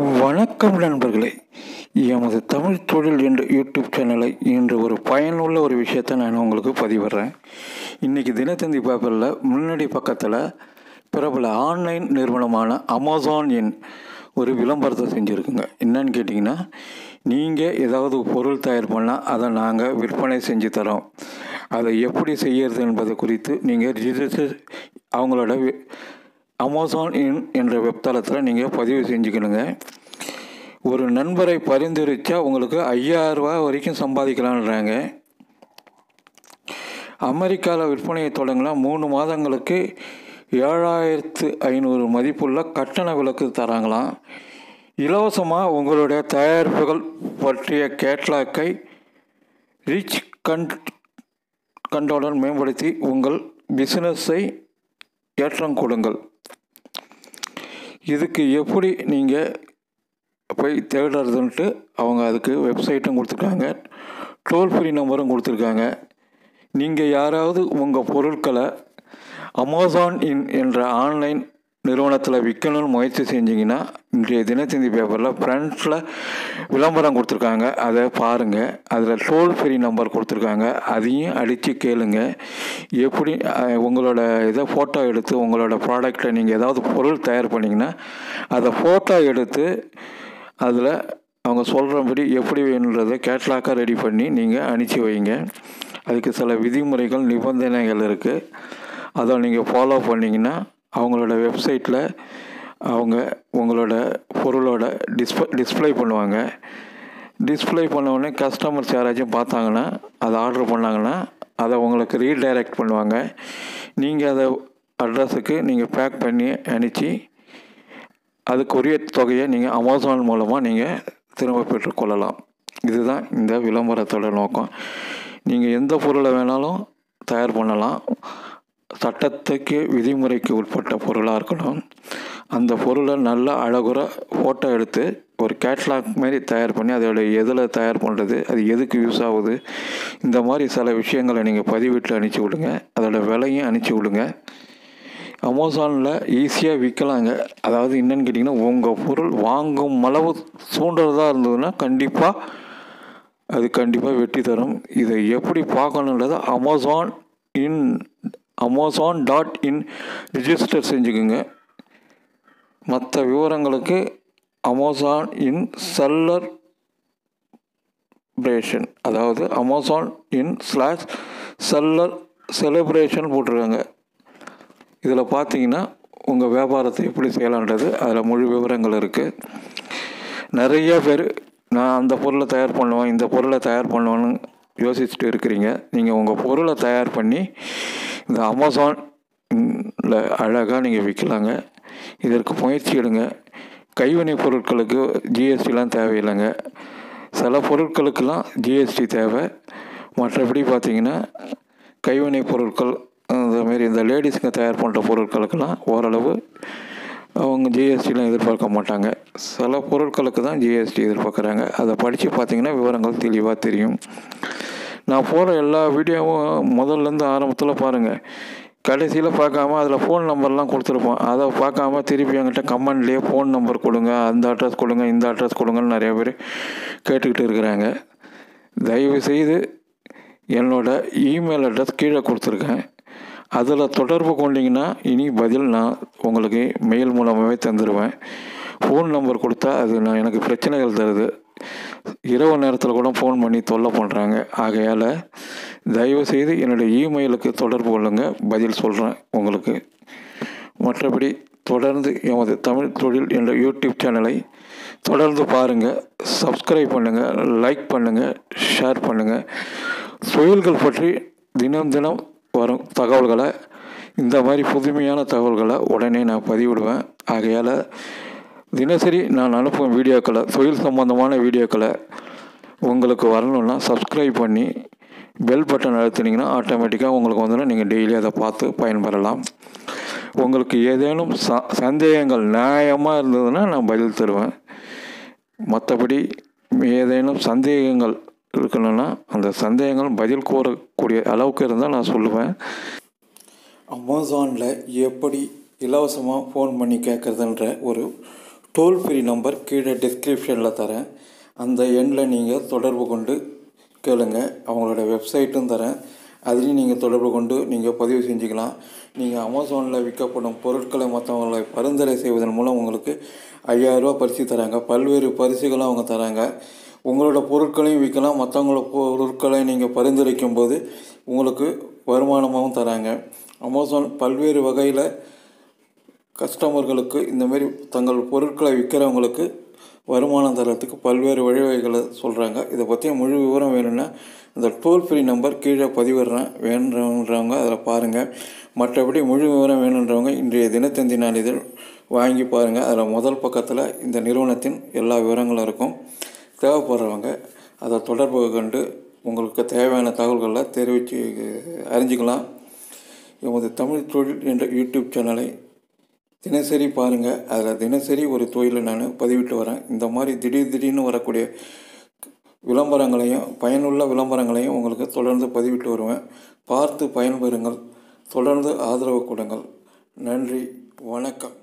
வணக்கம் நண்பர்களே. எமது தமிழ் தொழில் என்ற யூடியூப் சேனலை இன்று ஒரு பயனுள்ள ஒரு விஷயத்தை நான் உங்களுக்கு பதிவிடுறேன். இன்றைக்கி தினத்தந்தி பேப்பரில் முன்னாடி பக்கத்தில் பிரபல ஆன்லைன் நிறுவனமான அமேசான் என் ஒரு விளம்பரத்தை செஞ்சுருக்குங்க. என்னன்னு கேட்டிங்கன்னா நீங்கள் ஏதாவது பொருள் தயார் பண்ணால் அதை நாங்கள் விற்பனை செஞ்சு தரோம். அதை எப்படி செய்யறது என்பது குறித்து நீங்கள் ரிஜிஸ்டர் அவங்களோட அமேசான் இன் என்ற வெப்தளத்தில் நீங்கள் பதிவு செஞ்சுக்கணுங்க. ஒரு நண்பரை பரிந்துரைச்சா உங்களுக்கு ஐயாயிரரூபா வரைக்கும் சம்பாதிக்கலான்றாங்க அமெரிக்காவில் விற்பனையை தொடங்கினா மூணு மாதங்களுக்கு ஏழாயிரத்து ஐநூறு மதிப்புள்ள கட்டண விலக்கு தராங்களாம். இலவசமாக உங்களுடைய தயாரிப்புகள் பற்றிய கேட்லாக்கை ரிச் கண்ட் கண்டோடன் மேம்படுத்தி உங்கள் பிசினஸை ஏற்றம் கொடுங்கள். இதுக்கு எப்படி நீங்கள் போய் தேடுறதுன்ட்டு அவங்க அதுக்கு வெப்சைட்டும் கொடுத்துருக்காங்க. டோல் ஃப்ரீ நம்பரும் கொடுத்துருக்காங்க. நீங்கள் யாராவது உங்கள் பொருட்களை அமேசான் இன் என்ற ஆன்லைன் நிறுவனத்தில் விற்கணும்னு முயற்சி செஞ்சிங்கன்னா இன்றைய தினத்தந்தி பேப்பரில் ஃப்ரண்ட்ஸில் விளம்பரம் கொடுத்துருக்காங்க. அதை பாருங்கள் அதில் டோல் ஃப்ரீ நம்பர் கொடுத்துருக்காங்க. அதையும் அடித்து கேளுங்க. எப்படி உங்களோட இதை ஃபோட்டோ எடுத்து உங்களோட ப்ராடக்டை நீங்கள் ஏதாவது பொருள் தயார் பண்ணிங்கன்னா அதை ஃபோட்டோ எடுத்து அதில் அவங்க சொல்கிறபடி எப்படி வேணுன்றதை கேட்லாக்காக ரெடி பண்ணி நீங்கள் அனுப்பிச்சி வைங்க. அதுக்கு சில விதிமுறைகள் நிபந்தனைகள் இருக்குது அதை நீங்கள் ஃபாலோ பண்ணிங்கன்னா அவங்களோட வெப்சைட்டில் அவங்க உங்களோட பொருளோட டிஸ்ப டிஸ்ப்ளே பண்ணுவாங்க. டிஸ்பிளே பண்ண உடனே கஸ்டமர்ஸ் யாராச்சும் பார்த்தாங்கன்னா அதை ஆர்டர் பண்ணாங்கன்னா அதை உங்களுக்கு ரீடைரக்ட் பண்ணுவாங்க. நீங்கள் அதை அட்ரஸுக்கு நீங்கள் பேக் பண்ணி அனுப்பிச்சி அதுக்குரிய தொகையை நீங்கள் அமேசான் மூலமாக நீங்கள் திரும்ப பெற்றுக்கொள்ளலாம். இதுதான் இந்த விளம்பரத்தோட நோக்கம். நீங்கள் எந்த பொருளை வேணாலும் தயார் பண்ணலாம். சட்டத்துக்கு விதிமுறைக்கு உட்பட்ட பொருளாக இருக்கணும். அந்த பொருளை நல்லா அழகுற ஃபோட்டோ எடுத்து ஒரு கேட்லாக் மாதிரி தயார் பண்ணி அதோட எதில் தயார் பண்ணுறது அது எதுக்கு யூஸ் ஆகுது இந்த மாதிரி சில விஷயங்களை நீங்கள் பதிவிட்டு அனுப்பிச்சி விடுங்க. அதோட விலையும் அனுப்பிச்சி விடுங்க. அமேசானில் ஈஸியாக விற்கலாங்க அதாவது என்னன்னு கேட்டிங்கன்னா உங்கள் பொருள் வாங்கும் அளவு சூண்டுறதாக இருந்ததுன்னா கண்டிப்பாக அது கண்டிப்பாக வெற்றி தரும். இதை எப்படி பார்க்கணுன்றத Amazon in Amazon dot in register செஞ்சுக்குங்க. மற்ற விவரங்களுக்கு அமேசான் இன் செல்லர் பிரேஷன் அதாவது Amazon in slash seller celebration போட்டிருக்காங்க. இதில் பார்த்தீங்கன்னா உங்கள் வியாபாரத்தை எப்படி செய்யலான்றது அதில் முழு விவரங்கள் இருக்குது நிறைய பேர் நான் அந்த பொருளை தயார் பண்ணுவேன் இந்த பொருளை தயார் பண்ணுவேன்னு யோசிச்சுட்டு இருக்கிறீங்க. நீங்கள் உங்கள் பொருளை தயார் பண்ணி இந்த அமேசான்ல அழகாக நீங்கள் விற்கலாங்க இதற்கு முயற்சி எடுங்க. கைவினைப் பொருட்களுக்கு ஜிஎஸ்டிலாம் தேவையில்லைங்க. சில பொருட்களுக்கெல்லாம் ஜிஎஸ்டி தேவை. மற்றபடி பார்த்திங்கன்னா கைவினை பொருட்கள் அந்தமாரி இந்த லேடிஸுங்க தயார் பண்ணுற பொருட்களுக்கெல்லாம் ஓரளவு அவங்க ஜிஎஸ்டிலாம் எதிர்பார்க்க மாட்டாங்க. சில பொருட்களுக்கு தான் ஜிஎஸ்டி எதிர்பார்க்குறாங்க. அதை படித்து பார்த்தீங்கன்னா விவரங்கள் தெளிவாக தெரியும். நான் போகிற எல்லா வீடியோவும் முதல்லேருந்து ஆரம்பத்தில் பாருங்கள் கடைசியில் பார்க்காம அதில் ஃபோன் நம்பர்லாம் கொடுத்துருப்போம். அதை பார்க்காம திருப்பி என்கிட்ட கமெண்ட்லேயே ஃபோன் நம்பர் கொடுங்க அந்த அட்ரஸ் கொடுங்க இந்த அட்ரஸ் கொடுங்கன்னு நிறைய பேர் கேட்டுக்கிட்டு இருக்கிறாங்க. தயவு செய்து என்னோட இமெயில் அட்ரஸ் கீழே கொடுத்துருக்கேன். அதில் தொடர்பு கொண்டிங்கன்னா இனி பதில் நான் உங்களுக்கு மெயில் மூலமாகவே தந்துடுவேன் ஃபோன் நம்பர் கொடுத்தா அது நான் எனக்கு பிரச்சனைகள் தருது. இரவு நேரத்தில் கூட ஃபோன் பண்ணி தொல்லை பண்ணுறாங்க ஆகையால் தயவுசெய்து என்னுடைய இமெயிலுக்கு தொடர்பு கொள்ளுங்கள் பதில் சொல்கிறேன் உங்களுக்கு. மற்றபடி தொடர்ந்து எமது தமிழ் தொழில் என்ற யூடியூப் சேனலை தொடர்ந்து பாருங்கள் சப்ஸ்கிரைப் பண்ணுங்கள் லைக் பண்ணுங்கள் ஷேர் பண்ணுங்கள் தொழில்கள் பற்றி தினம் தினம் வரும் தகவல்களை இந்த மாதிரி புதுமையான தகவல்களை உடனே நான் பதிவிடுவேன். ஆகையால் தினசரி நான் அனுப்பும் வீடியோக்களை தொழில் சம்பந்தமான வீடியோக்களை உங்களுக்கு வரணும்னா சப்ஸ்கிரைப் பண்ணி பெல் பட்டன் அழுத்தினீங்கன்னா ஆட்டோமேட்டிக்காக உங்களுக்கு வந்துடும். நீங்கள் டெய்லி அதை பார்த்து பயன்பெறலாம். உங்களுக்கு ஏதேனும் ச சந்தேகங்கள் நியாயமாக இருந்ததுன்னா நான் பதில் தருவேன். மற்றபடி ஏதேனும் சந்தேகங்கள் இருக்கணும்னா அந்த சந்தேகங்கள் பதில் கூறக்கூடிய அளவுக்கு இருந்தால் நான் சொல்லுவேன். அமேசானில் எப்படி இலவசமாக ஃபோன் பண்ணி கேட்குறதுன்ற ஒரு டோல் ஃப்ரீ நம்பர் கீழே டிஸ்கிரிப்ஷனில் தரேன். அந்த எண்ணில் நீங்கள் தொடர்பு கொண்டு கேளுங்க. அவங்களோட வெப்சைட்டும் தரேன். அதுலேயும் நீங்கள் தொடர்பு கொண்டு நீங்கள் பதிவு செஞ்சுக்கலாம். நீங்கள் அமேசானில் விற்கப்படும் பொருட்களை மற்றவங்களை பரிந்துரை செய்வதன் மூலம் உங்களுக்கு ஐயாயிரரூபா பரிசு தராங்க. பல்வேறு பரிசுகளும் அவங்க தராங்க. உங்களோட பொருட்களையும் விற்கலாம். மற்றவங்களோட பொருட்களை நீங்கள் பரிந்துரைக்கும் போது உங்களுக்கு வருமானமாகவும் தராங்க. அமேசான் பல்வேறு வகையில் கஸ்டமர்களுக்கு இந்தமாரி தங்கள் பொருட்களை விற்கிறவங்களுக்கு வருமானம் தரத்துக்கு பல்வேறு வழிவகைகளை சொல்கிறாங்க இதை பற்றிய முழு விவரம் வேணும்னா இந்த டோல் ஃப்ரீ நம்பர் கீழே பதிவிடுறேன். வேணுன்றவங்க அதில் பாருங்கள் மற்றபடி முழு விவரம் வேணுன்றவங்க இன்றைய தினத்தந்தி நாளிதழ் வாங்கி பாருங்கள் அதில் முதல் பக்கத்தில் இந்த நிறுவனத்தின் எல்லா விவரங்களும் இருக்கும். தேவைப்படுறவங்க அதை தொடர்பு கண்டு உங்களுக்கு தேவையான தகவல்களை தெரிவித்து அறிஞ்சிக்கலாம். எமது தமிழ் தொழில் என்ற யூடியூப் சேனலை தினசரி பாருங்கள் அதில் தினசரி ஒரு தொழிலை நான் பதிவிட்டு வரேன். இந்த மாதிரி திடீர் திடீர்னு வரக்கூடிய விளம்பரங்களையும் பயனுள்ள விளம்பரங்களையும் உங்களுக்கு தொடர்ந்து பதிவிட்டு வருவேன். பார்த்து பயன்பெறுங்கள். தொடர்ந்து ஆதரவு கொடுங்கள். நன்றி. வணக்கம்.